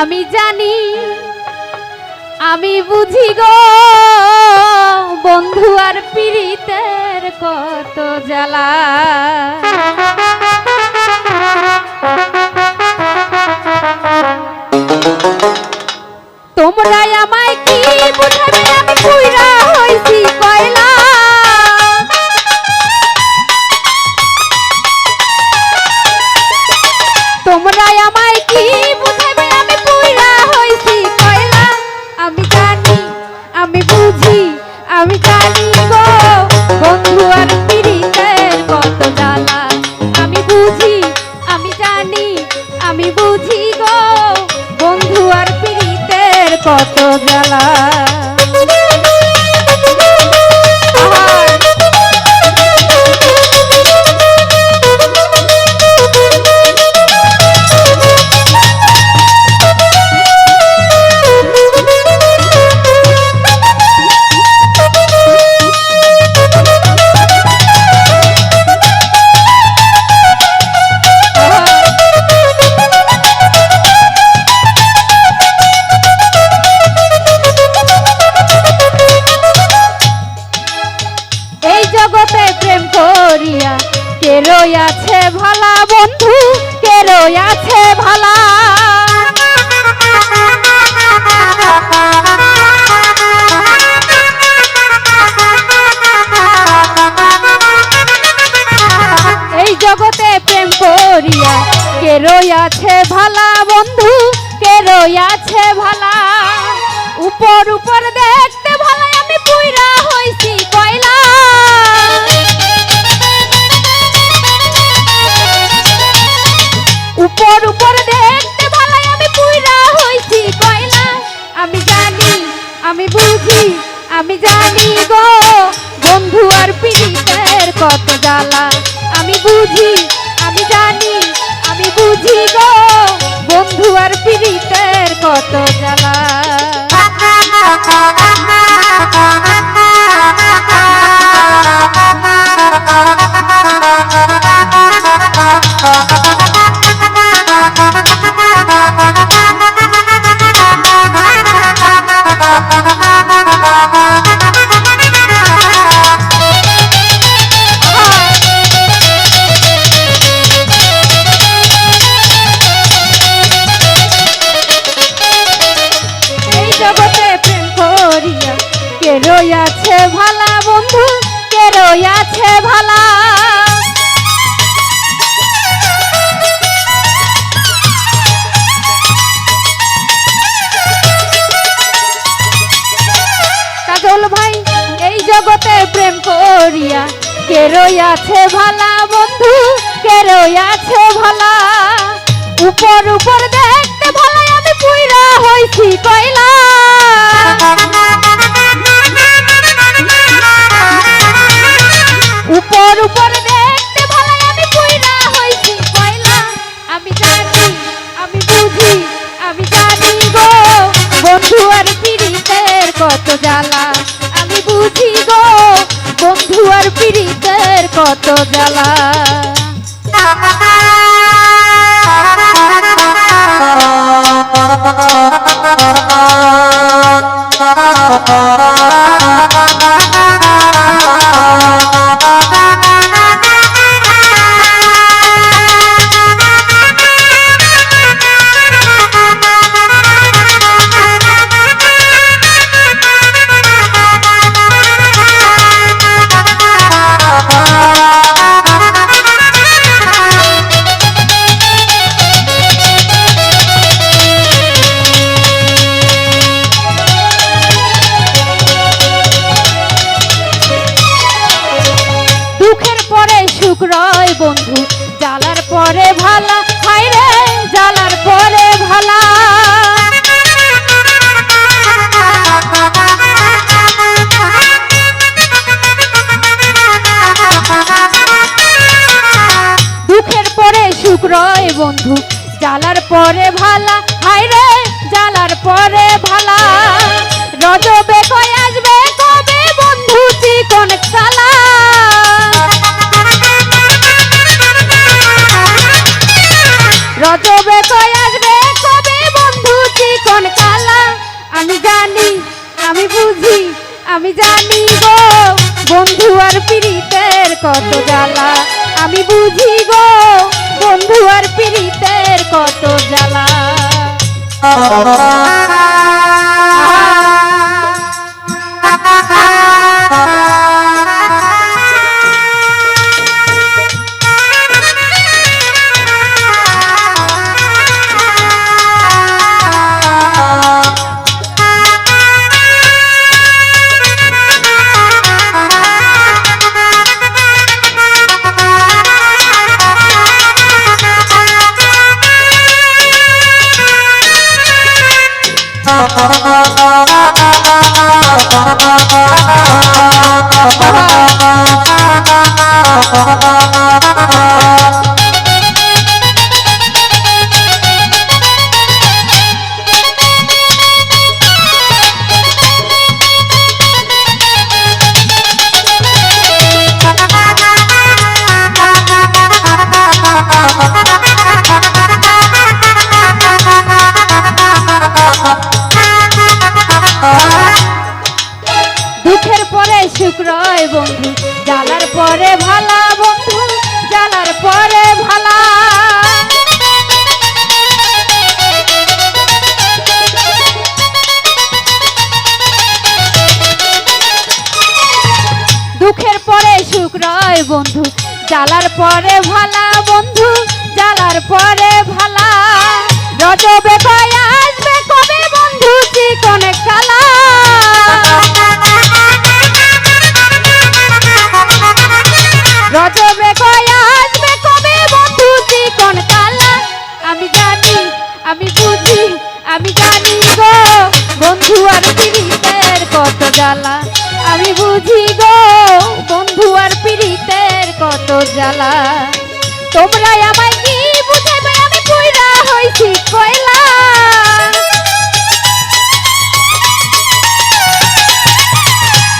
আমি জানি আমি বুঝি গো বন্ধু আর পীড়িতের কত জ্বালা। তোমরা আমায় কি বুঝাবে? করিয়া কে আছে ভালা বন্ধু কে আছে ভালা। এই জগতে প্রেম করিয়া কে আছে ভালা বন্ধু কে আছে ভালা। উপর উপর উপর উপর দেখতে ভালাই আমি পুইরা হইছি কয়লা আমি জানি, আমি বুঝি, আমি জানি গো। বন্ধু আর পীড়িতের কত জ্বালা। আমি বুঝি, আমি জানি, আমি বুঝি গো। বন্ধু আর পীড়িতের কত কে রইয়াছে ভালা বন্ধু কে রইয়াছে ভালা। উপর উপর দেখতে ভালা আমি পুইরা হইছি কয়লা। উপর উপর দেখতে ভালা আমি পুইরা হইছি কয়লা। আমি জানি, আমি বুঝি, আমি জানি গো, বন্ধু আর পীড়িতের কত জ্বালা। কত জ্বালা বন্ধু, জ্বালার পরে ভালা হাই রে, জ্বালার পরে ভালা। রজবে কয় আসবে কবে বন্ধু চিকন কালা রজবে আসবে কবে বন্ধু আমি জানি, আমি বুঝি, আমি জানি গো, বন্ধু আর পীড়িতের কত জ্বালা Oh, Oh. বন্ধু, জ্বালার পরে ভালা বন্ধু, জ্বালার পরে ভালা। রজবে আসবে কবে বন্ধু, চিকন কালা। রজবে আসবে কবে বন্ধু, চিকন আমি জানি, আমি বুঝি, আমি জানি গো, বন্ধু আর পীড়িতের কত জ্বালা। জ্বালা। তোমরা আমায় কি বুঝাবে আমি কইরা হইছি কয়লা।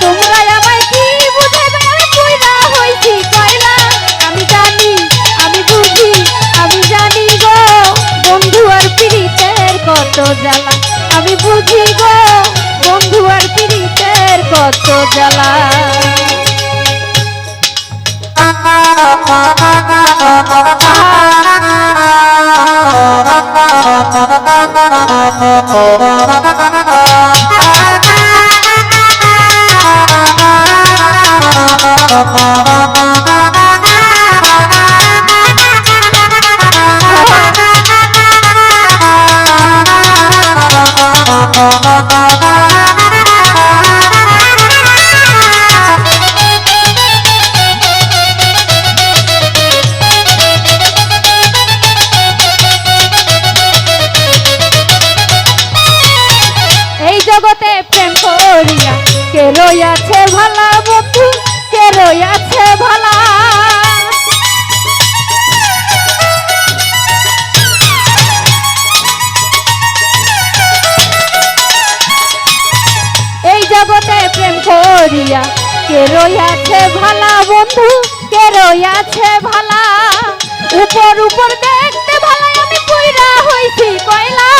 বুঝাবে আমি বুঝি গো, বন্ধু আর পীড়িতের কত জ্বালা। আমি বুঝি কে রইয়াছে ভালা বন্ধু কে রইয়াছে ভালা। এই জগতে প্রেম করিয়া কে রইয়াছে ভালা বন্ধু কে রইয়াছে ভালা। উপর উপর দেখতে ভালা আমি কইরা হইছি কয়লা।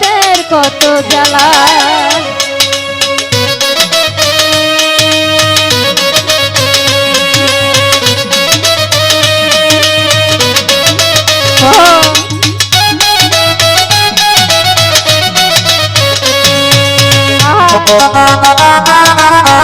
পীড়িতের কত জ্বালা তোমরা